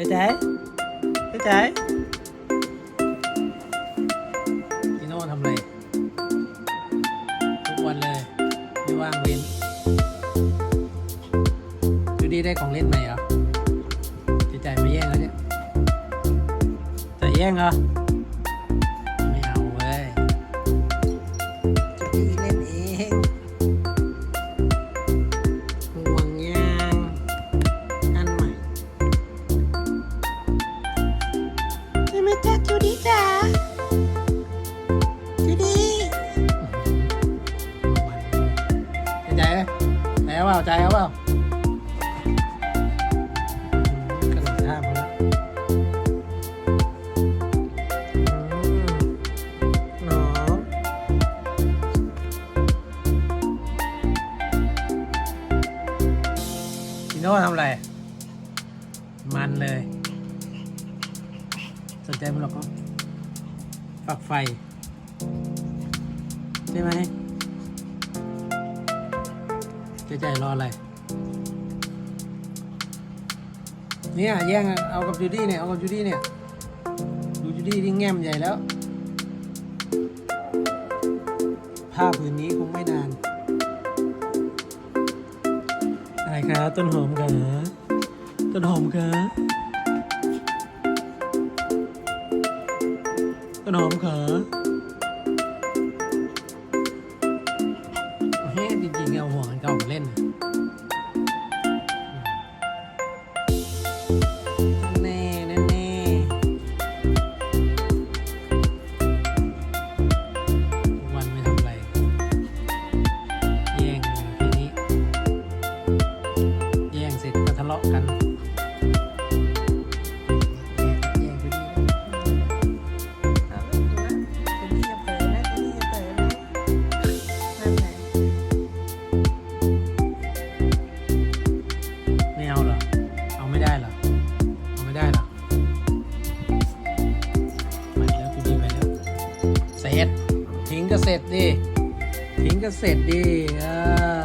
เจ๊ใจจิโน่ทำอะไรทุกวันเลยไม่ว่างเว้นดูดีได้ของเล่นใหม่เหรอเจ๊ใจมาแย่งแล้วเนี่ยจะแย่งเหรอ ดี้จ๋าจูดี้ใจไหมใจเอาเปล่าใจเอาเปล่าขนมท่าพอแล้วหนอพี่โน่ทำอะไร มันเลย สนใจมันหรอกก็ฝักไฟ ใช่ไหมใจใจรออะไร เนี่ยแย่งเอากับจูดี้เนี่ย เอากับจูดี้เนี่ย ดูจูดี้ที่แง้มใหญ่แล้ว ผ้าผืนนี้คงไม่นาน อะไรคะต้นหอมคะต้นหอมคะต้ นหอมเขอเฮ้จริงๆเอาห่วงอันเก่ามาเล่นแน่แน่แน่ทุกวันไม่ทำอะไรแย่งอยู่ทีนี้ แย่งเสร็จก็ทะเลาะกัน ก็เสร็จดี ทิ้งก็เสร็จดีอ่า